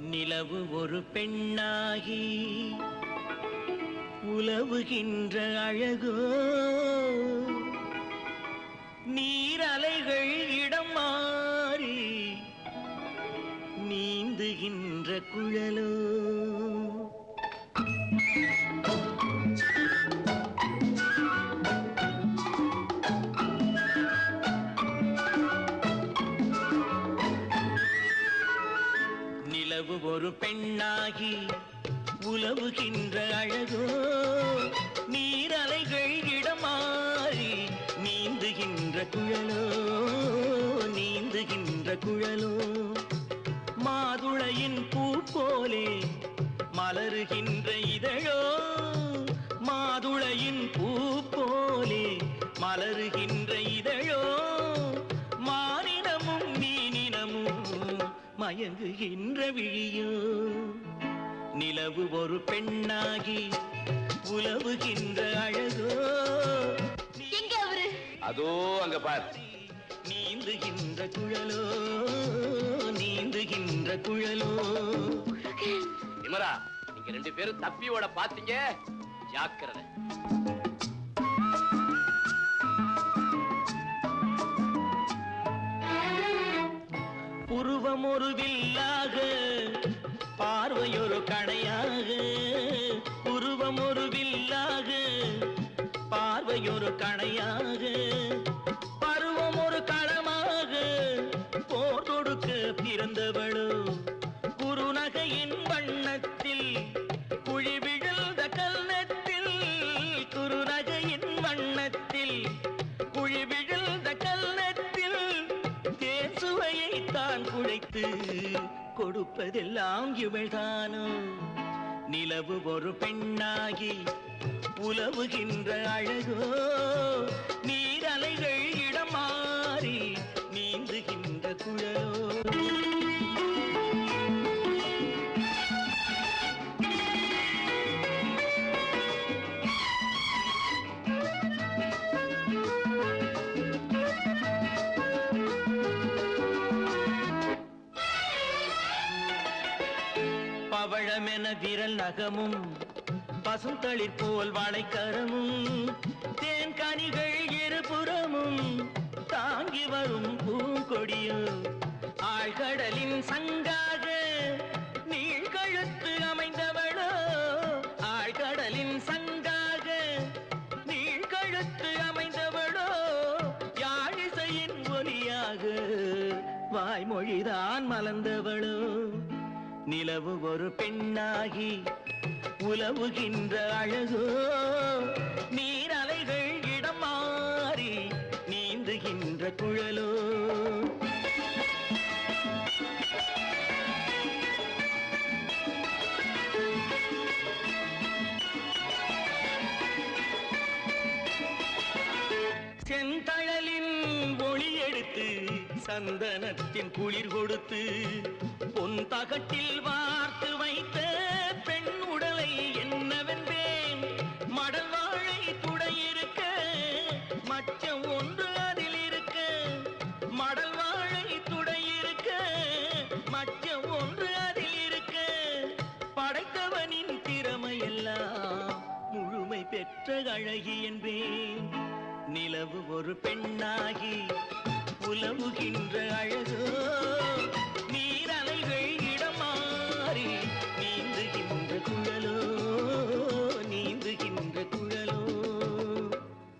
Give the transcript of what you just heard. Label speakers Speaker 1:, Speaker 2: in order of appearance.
Speaker 1: நிலவு ஒரு பெண்ணாகி உலவுகின்ற அழகோ. நீரலைகள் இடம் மாறி நீந்துகின்ற குழலோ. நிலவு ஒரு பெண்ணாகி உலவுகின்ற அழகோ நீரலைகள் இடமாறி நீந்துகின்ற குழலோ நீந்துகின்ற குழலோ. மாதுளையின் பூ போலே மலருகின்ற இதழோ மாதுளையின் பூ போலே மலருகின்ற மயங்குகின்ற விழியோ நிலவு ஒரு பெண்ணாகி உலவுகின்ற அழகோ.
Speaker 2: எங்க அவரு?
Speaker 3: அதோ அங்க பார்.
Speaker 1: நீந்துகின்ற குழலோ நீந்துகின்ற குழலோ.
Speaker 3: விமலா நீங்க ரெண்டு பேரும் தப்பி ஓட பாத்தீங்க. ஜாக்கிரதை.
Speaker 1: உருவம் ஒரு வில்லாக பார்வையொரு கடையாக சுவையை தான் குழைத்து கொடுப்பதெல்லாம் இவள்தானோ? நிலவு ஒரு பெண்ணாகி உலவுகின்ற அழகோ நீ பவழமென விரல் நகமும் பசுந்தளிர் போல் வாழைக்கரமும் தேன் கனிகள் இருபுறமும் தாங்கி வரும் பூங்கொடியும் ஆழ்கடலின் சங்காக நீழ்கழுத்து அமைந்தவளோ ஆழ்கடலின் சங்காக நீழ்கழுத்து அமைந்தவளோ யாழிசையின் ஒலியாக வாய்மொழிதான் மலர்ந்தவளோ. நிலவு ஒரு பெண்ணாகி உலவுகின்ற அழகோ. நீரலைகள் இடம் மாறி நீந்துகின்ற குழலோ. செந்தழலின் ஒளி எடுத்து சந்தனத்தின் குளிர் கொடுத்து தகட்டில் வார்த்து வைத்த பெண் உடலை என்னவென்பேன்? மடல் வாழை துடையிருக்க மச்சம் ஒன்று அதில் இருக்க. மடல் வாழை துடையிருக்க மச்சம் ஒன்று அதில் இருக்க. படைத்தவனின் திறமையெல்லாம் முழுமை பெற்ற அழகி என்பேன். நிலவு ஒரு பெண்ணாகி உலவுகின்ற அழகோ